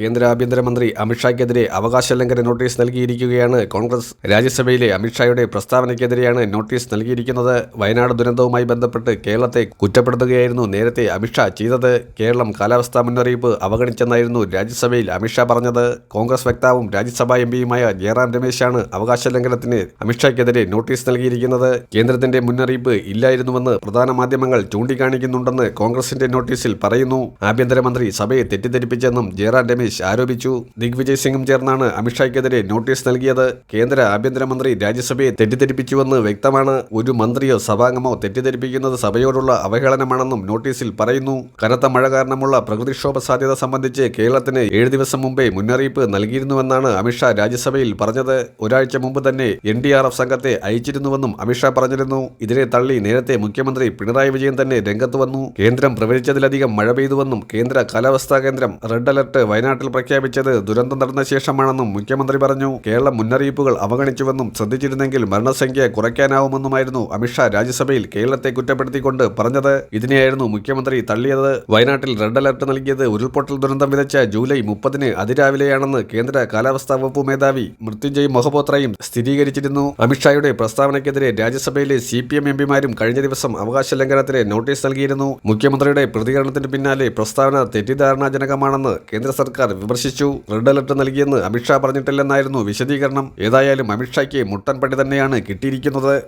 കേന്ദ്ര ആഭ്യന്തരമന്ത്രി അമിത്ഷായ്ക്കെതിരെ അവകാശ ലംഘന നോട്ടീസ് നൽകിയിരിക്കുകയാണ് കോൺഗ്രസ്. രാജ്യസഭയിലെ അമിത്ഷായുടെ പ്രസ്താവനയ്ക്കെതിരെയാണ് നോട്ടീസ് നൽകിയിരിക്കുന്നത്. വയനാട് ദുരന്തവുമായി ബന്ധപ്പെട്ട് കേരളത്തെ കുറ്റപ്പെടുത്തുകയായിരുന്നു നേരത്തെ അമിത്ഷാ ചെയ്തത്. കേരളം കാലാവസ്ഥാ മുന്നറിയിപ്പ് അവഗണിച്ചെന്നായിരുന്നു രാജ്യസഭയിൽ അമിത്ഷാ പറഞ്ഞത്. കോൺഗ്രസ് വക്താവും രാജ്യസഭാ എംപിയുമായ ജയറാം രമേശാണ് അവകാശ ലംഘനത്തിന് അമിത്ഷായ്ക്കെതിരെ നോട്ടീസ് നൽകിയിരിക്കുന്നത്. കേന്ദ്രത്തിന്റെ മുന്നറിയിപ്പ് ഇല്ലായിരുന്നുവെന്ന് പ്രധാന മാധ്യമങ്ങൾ ചൂണ്ടിക്കാണിക്കുന്നുണ്ടെന്ന് കോൺഗ്രസിന്റെ നോട്ടീസിൽ പറയുന്നു. ആഭ്യന്തരമന്ത്രി സഭയെ തെറ്റിദ്ധരിപ്പിച്ചെന്നും ജയറാം രമേശ് ആരോപിച്ചു. ദിഗ്വിജയ് സിംഗും ചേർന്നാണ് അമിത്ഷായ്ക്കെതിരെ നോട്ടീസ് നൽകിയത്. കേന്ദ്ര ആഭ്യന്തരമന്ത്രി രാജ്യസഭയെ തെറ്റിദ്ധരിപ്പിച്ചുവെന്ന് വ്യക്തമാണ്. ഒരു മന്ത്രിയോ സഭാംഗമോ തെറ്റിദ്ധരിപ്പിക്കുന്നത് സഭയോടുള്ള അവഹേളനമാണെന്നും നോട്ടീസിൽ പറയുന്നു. കനത്ത മഴ കാരണമുള്ള പ്രകൃതിക്ഷോഭ സാധ്യത സംബന്ധിച്ച് കേരളത്തിന് ഏഴ് ദിവസം മുമ്പേ മുന്നറിയിപ്പ് നൽകിയിരുന്നുവെന്നാണ് അമിത്ഷാ രാജ്യസഭയിൽ പറഞ്ഞത്. ഒരാഴ്ച മുമ്പ് തന്നെ എൻ ഡി ആർ എഫ് സംഘത്തെ അയച്ചിരുന്നുവെന്നും അമിത്ഷാ പറഞ്ഞിരുന്നു. ഇതിനെ തള്ളി നേരത്തെ മുഖ്യമന്ത്രി പിണറായി വിജയൻ തന്നെ രംഗത്ത് വന്നു. കേന്ദ്രം പ്രവചിച്ചതിലധികം മഴ പെയ്തുവെന്നും കേന്ദ്ര കാലാവസ്ഥാ കേന്ദ്രം റെഡ് അലർട്ട് വയനാട്ടിൽ പ്രഖ്യാപിച്ചത് ദുരന്തം നടന്ന ശേഷമാണെന്നും മുഖ്യമന്ത്രി പറഞ്ഞു. കേരളം മുന്നറിയിപ്പുകൾ അവഗണിച്ചുവെന്നും ശ്രദ്ധിച്ചിരുന്നെങ്കിൽ മരണസംഖ്യ കുറയ്ക്കാനാവുമെന്നുമായിരുന്നു അമിത്ഷാ രാജ്യസഭയിൽ കേരളത്തെ കുറ്റപ്പെടുത്തിക്കൊണ്ട് പറഞ്ഞത്. ഇതിനെയായിരുന്നു മുഖ്യമന്ത്രി തള്ളിയത്. വയനാട്ടിൽ റെഡ് അലർട്ട് നൽകിയത് ഉരുൾപൊട്ടൽ ദുരന്തം വിതച്ച ജൂലൈ മുപ്പതിന് അതിരാവിലെയാണെന്ന് കേന്ദ്ര കാലാവസ്ഥാ വകുപ്പ് മേധാവി മൃത്യുഞ്ജയ് മൊഹബോത്രയും സ്ഥിരീകരിച്ചിരുന്നു. അമിത്ഷായുടെ പ്രസ്താവനയ്ക്കെതിരെ രാജ്യസഭയിലെ സി പി എം എംപിമാരും കഴിഞ്ഞ ദിവസം അവകാശ ലംഘനത്തിന് നോട്ടീസ് നൽകിയിരുന്നു. മുഖ്യമന്ത്രിയുടെ പ്രതികരണത്തിന് പിന്നാലെ പ്രസ്താവന തെറ്റിദ്ധാരണാജനകമാണെന്ന് കേന്ദ്ര സർക്കാർ വിമർശിച്ചു. റെഡ് അലർട്ട് നൽകിയെന്ന് അമിത്ഷാ പറഞ്ഞിട്ടില്ലെന്നായിരുന്നു വിശദീകരണം. ഏതായാലും അമിത്ഷായ്ക്ക് മുട്ടൻ പടി തന്നെയാണ് കിട്ടിയിരിക്കുന്നത്.